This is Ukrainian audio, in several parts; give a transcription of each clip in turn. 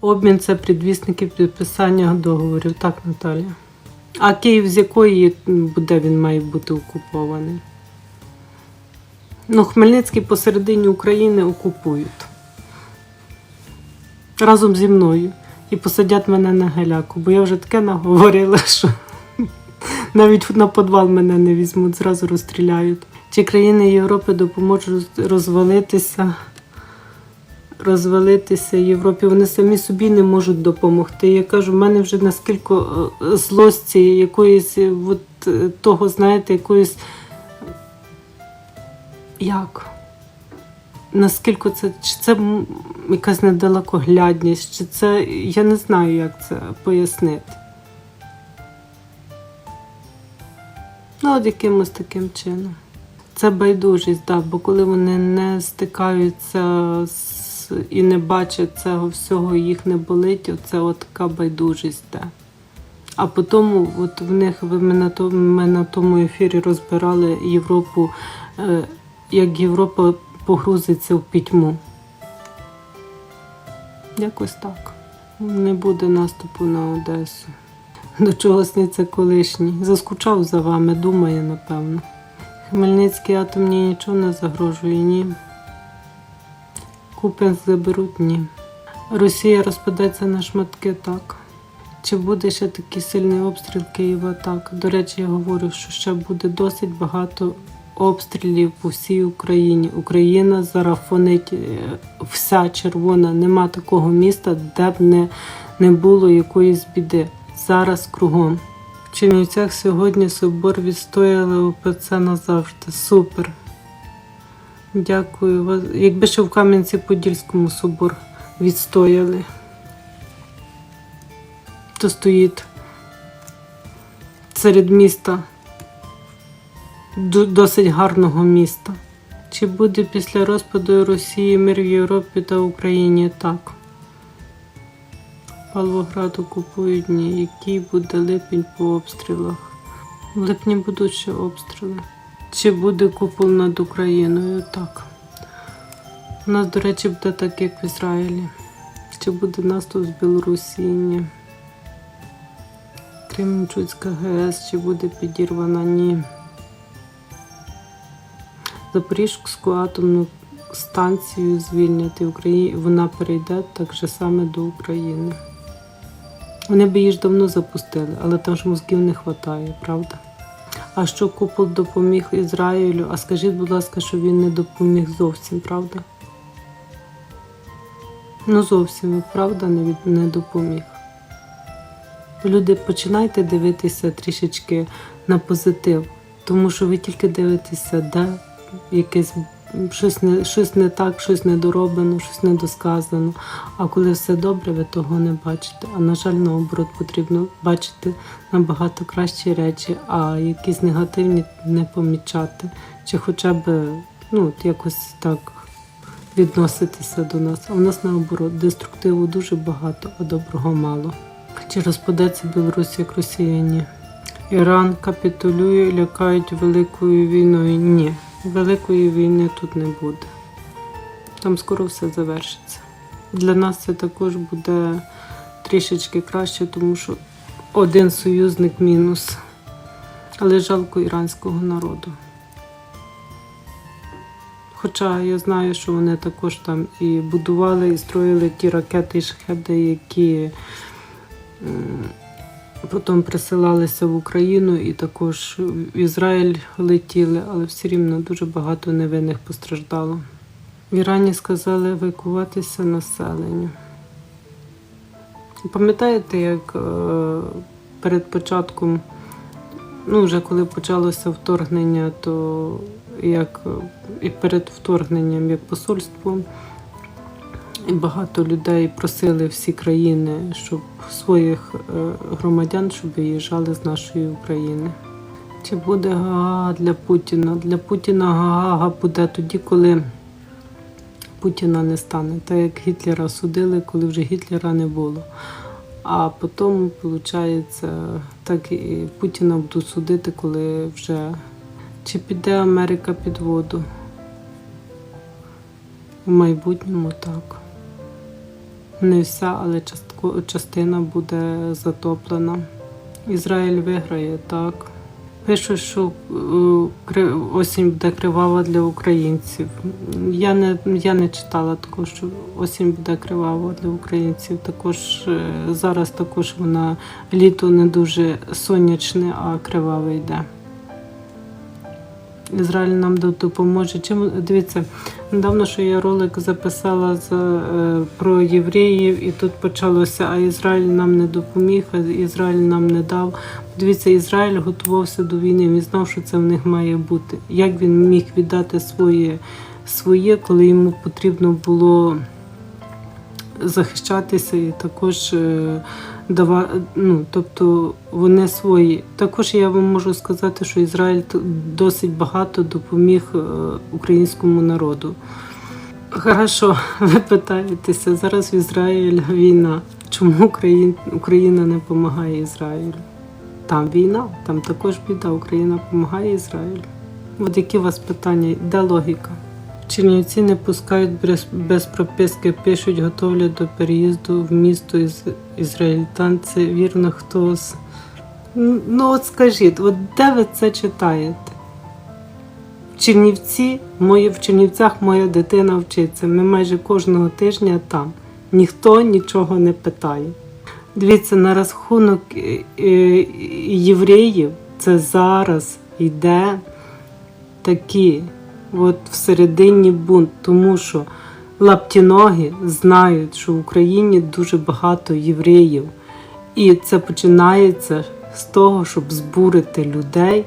Обмін це предвісники підписання договорів. Так, Наталя. А Київ з якої буде він має бути окупований? Ну, Хмельницький посередині України окупують. Разом зі мною. І посадять мене на геляку, бо я вже таке наговорила, що навіть на підвал мене не візьмуть, зразу розстріляють. Чи країни Європи допоможуть розвалитися, розвалитися Європі? Вони самі собі не можуть допомогти. Я кажу, в мене вже наскільки е, злості, якоїсь е, от, е, того, знаєте, якоїсь. Як? Наскільки це, чи це якась недалекоглядність, чи це. Я не знаю, як це пояснити. Ну, от якимось таким чином. Це байдужість, так, бо коли вони не стикаються з, і не бачать цього всього, їх не болить, оце от така байдужість. Да. А потім, от в них ви тому, ми на тому ефірі розбирали Європу, е, як Європа погрузиться в пітьму. Якось так. Не буде наступу на Одесу. До чого сниться колишній. Заскучав за вами, думає, напевно. Хмельницькій атомній нічого не загрожує, ні. Купенськ заберуть, ні. Росія розпадеться на шматки, так. Чи буде ще такий сильний обстріл Києва? Так. До речі, я говорю, що ще буде досить багато обстрілів по всій Україні. Україна зараз фонить е, вся червона. Нема такого міста, де б не, не було якоїсь біди. Зараз кругом. В Чернівцях сьогодні собор відстояли УПЦ назавжди. Супер. Дякую. Якби ще в Кам'янці-Подільському собор відстояли, то стоїть серед міста досить гарного міста. Чи буде після розпаду Росії мир в Європі та Україні? Так. Павлоград окупують дні. Який буде липень по обстрілах? В липні будуть ще обстріли. Чи буде купол над Україною? Так. У нас, до речі, буде так, як в Ізраїлі. Чи буде наступ з Білорусі? Ні. Кременчуцька ГЕС, чи буде підірвана? Ні. Запорізьку атомну станцію звільнити Україні, вона перейде так же саме до України. Вони б її ж давно запустили, але там ж мозків не вистачає, правда? А що купол допоміг Ізраїлю? А скажіть, будь ласка, що він не допоміг зовсім, правда? Ну зовсім, правда, не, не допоміг. Люди, починайте дивитися трішечки на позитив, тому що ви тільки дивитеся, де якесь щось не, щось не так, щось недороблено, щось недосказано. А коли все добре, ви того не бачите. А на жаль, наоборот, потрібно бачити набагато кращі речі, а якісь негативні не помічати. Чи хоча б ну, якось так відноситися до нас. А в нас наоборот деструктиву дуже багато, а доброго мало. Чи розпадеться Білорусь як Росія? Ні. Іран капітулює, лякають великою війною. Ні, великої війни тут не буде. Там скоро все завершиться. Для нас це також буде трішечки краще, тому що один союзник мінус. Але жалко іранського народу. Хоча я знаю, що вони також там і будували, і строїли ті ракети і шахеди, які потім присилалися в Україну і також в Ізраїль летіли, але все рівно дуже багато невинних постраждало. В Ірані сказали евакуватися населенню. Пам'ятаєте, як е, перед початком, ну вже коли почалося вторгнення, то як е, і перед вторгненням, як посольство, багато людей просили всі країни, щоб своїх е, громадян, щоб виїжджали з нашої України. Чи буде Гага для Путіна? Для Путіна Гага буде тоді, коли Путіна не стане. Так як Гітлера судили, коли вже Гітлера не було. А потім, виходить, так і Путіна будуть судити, коли вже чи піде Америка під воду? У майбутньому так. Не вся, але частко, частина буде затоплена. Ізраїль виграє, так. Пишуть, що е, осінь буде кривава для українців. Я не, я не читала такого, що осінь буде кривава для українців. Також е, зараз також вона літо не дуже сонячне, а криваве йде. Ізраїль нам до- допоможе. Чим дивіться, недавно що я ролик записала за, е, про євреїв, і тут почалося, а Ізраїль нам не допоміг, а Ізраїль нам не дав. Дивіться, Ізраїль готувався до війни. Він знав, що це в них має бути. Як він міг віддати своє, своє коли йому потрібно було захищатися і також е, ну, тобто вони свої. Також я вам можу сказати, що Ізраїль досить багато допоміг е, українському народу. Хорошо, ви питаєтеся, зараз в Ізраїль війна. Чому Україн, Україна не допомагає Ізраїлю? Там війна, там також біда. Україна допомагає Ізраїлю. От які у вас питання? Де логіка? Чернівці не пускають без, прописки, пишуть, готовлять до переїзду в місто із ізраїльтан. Це вірно хтось. Ну от скажіть, от де ви це читаєте? Чернівці, моє, в Чернівцях моя дитина вчиться. Ми майже кожного тижня там. Ніхто нічого не питає. Дивіться, на рахунок е, е, євреїв це зараз йде такі от всередині бунт, тому що лаптіноги знають, що в Україні дуже багато євреїв. І це починається з того, щоб збурити людей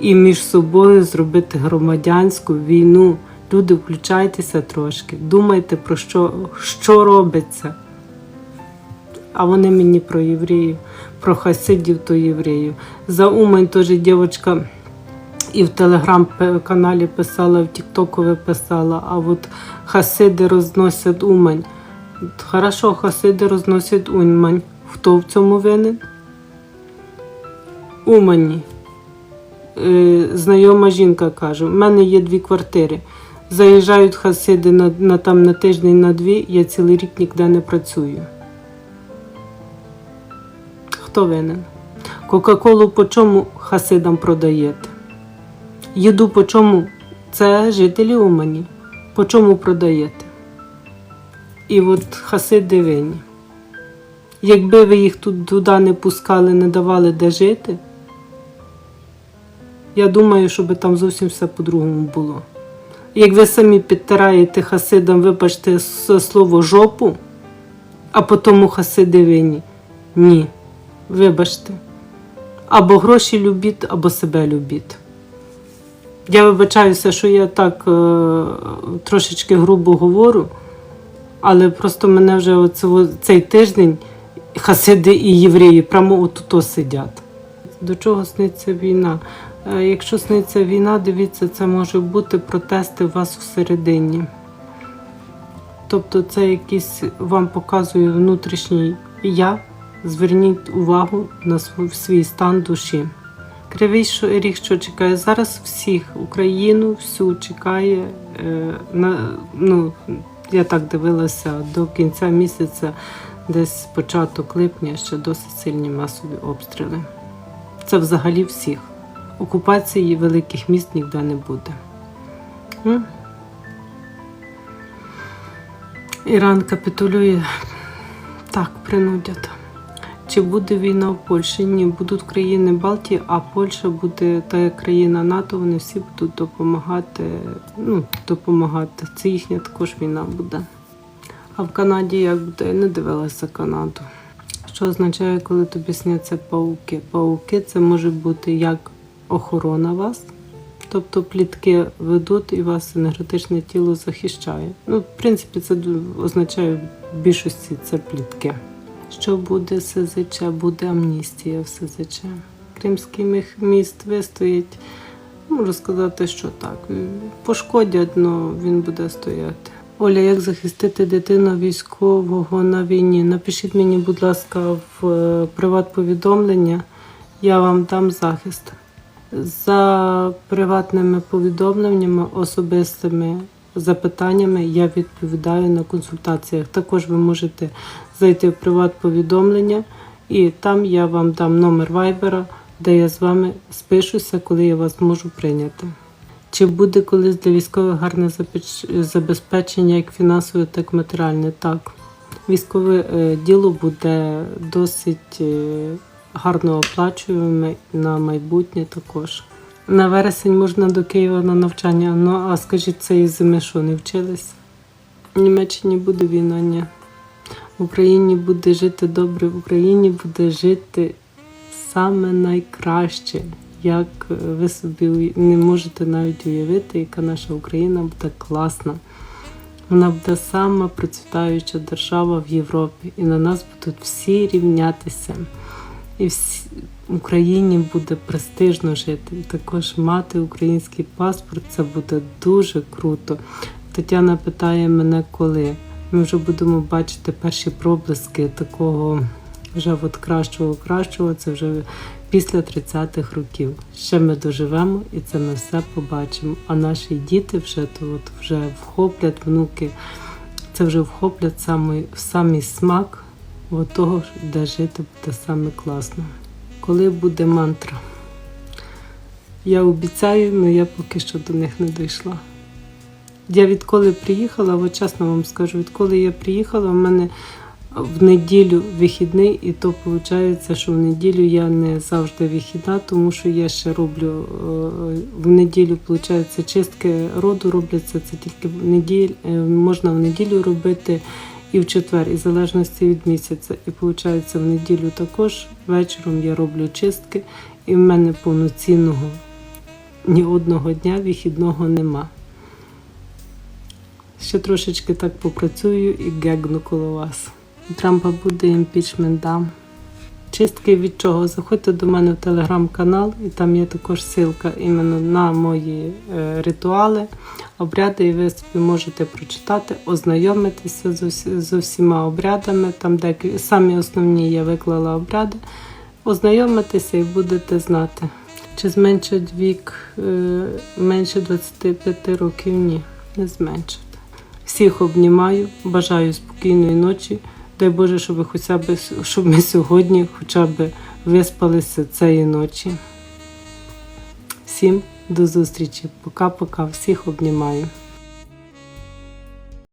і між собою зробити громадянську війну. Люди, включайтеся трошки, думайте про що, що робиться. А вони мені про євреїв, про хасидів то євреїв. За Умань теж дівчинка і в телеграм-каналі писала, в Тіктокові писала, а от хасиди розносять Умань. Хорошо, хасиди розносять Умань. Хто в цьому винен? Умані. Е, знайома жінка каже: у мене є дві квартири. Заїжджають хасиди на, на, там, на тиждень на дві, я цілий рік ніде не працюю. Хто винен? Кока-колу по чому хасидам продаєте? Їду по чому? Це жителі Умані. По чому продаєте? І от хасиди винні. Якби ви їх тут туди не пускали, не давали де жити, я думаю, що би там зовсім все по-другому було. Як ви самі підтираєте хасидам, вибачте слово жопу, а потім хасиди винні. Ні, вибачте. Або гроші любіть, або себе любіть. Я вибачаюся, що я так е, трошечки грубо говорю, але просто мене вже оце, цей тиждень хасиди і євреї прямо отут сидять. До чого сниться війна? Е, Якщо сниться війна, дивіться, це може бути протести у вас всередині. Тобто це якийсь вам показує внутрішній я. Зверніть увагу на свій стан душі. Кривий ріг, що чекає зараз всіх, Україну всю чекає. Е, на, ну, я так дивилася до кінця місяця, десь початок липня, ще досить сильні масові обстріли. Це взагалі всіх. Окупації великих міст ніде не буде. Іран капітулює. Так, принудять. Чи буде війна в Польщі? Ні, будуть країни Балтії, а Польща буде та країна НАТО, вони всі будуть допомагати. Ну, допомагати. Це їхня також війна буде. А в Канаді як буде? Я не дивилася Канаду. Що означає, коли тобі сняться пауки? Пауки це може бути як охорона вас, тобто плітки ведуть і вас енергетичне тіло захищає. Ну, в принципі, це означає в більшості це плітки. Що буде СЗЧ? Буде амністія в СЗЧ. Кримський міст вистоїть. Можу сказати, що так. Пошкодять, але він буде стояти. Оля, як захистити дитину військового на війні? Напишіть мені, будь ласка, в е, приват-повідомлення, я вам дам захист. За приватними повідомленнями особистими запитаннями я відповідаю на консультаціях. Також ви можете зайти в приват-повідомлення, і там я вам дам номер вайбера, де я з вами спишуся, коли я вас можу прийняти. Чи буде колись для військових гарне забезпечення як фінансове, так і матеріальне? Так. Військове е, діло буде досить е, гарно оплачуємо на майбутнє також. На вересень можна до Києва на навчання. Ну а скажіть, цієї зими що не вчились? В Німеччині буде війна, ні. В Україні буде жити добре, в Україні буде жити саме найкраще. Як е, ви собі не можете навіть уявити, яка наша Україна буде класна. Вона буде сама процвітаюча держава в Європі, і на нас будуть всі рівнятися. І в Україні буде престижно жити. Також мати український паспорт це буде дуже круто. Тетяна питає мене, коли ми вже будемо бачити перші проблиски такого вже от кращого кращого. Це вже після 30-х років. Ще ми доживемо і це ми все побачимо. А наші діти вже то от вже вхоплять внуки. Це вже вхоплять самий, самий смак от того, де жити буде саме класно. Коли буде мантра? Я обіцяю, але я поки що до них не дійшла. Я відколи приїхала, от чесно вам скажу, відколи я приїхала, в мене в неділю вихідний, і то виходить, що в неділю я не завжди вихідна, тому що я ще роблю е, в неділю, виходить, чистки роду робляться. Це тільки в неділю, можна в неділю робити і в четвер, і в залежності від місяця. І виходить, в неділю також вечором я роблю чистки, і в мене повноцінного ні одного дня вихідного нема. Ще трошечки так попрацюю і гегну коло вас. Трампа буде імпічмент дам. Чистки від чого? Заходьте до мене в телеграм-канал, і там є також ссылка іменно на мої е, ритуали, обряди, і ви собі можете прочитати, ознайомитися з, усі- з усіма обрядами. Там деякі самі основні я виклала обряди. Ознайомитися і будете знати. Чи зменшать вік е, менше 25 років? Ні, не зменшать. Всіх обнімаю, бажаю спокійної ночі. Дай Боже, щоб, хоча б, щоб ми сьогодні хоча б виспалися цієї ночі. Всім до зустрічі. Пока-пока. Всіх обнімаю.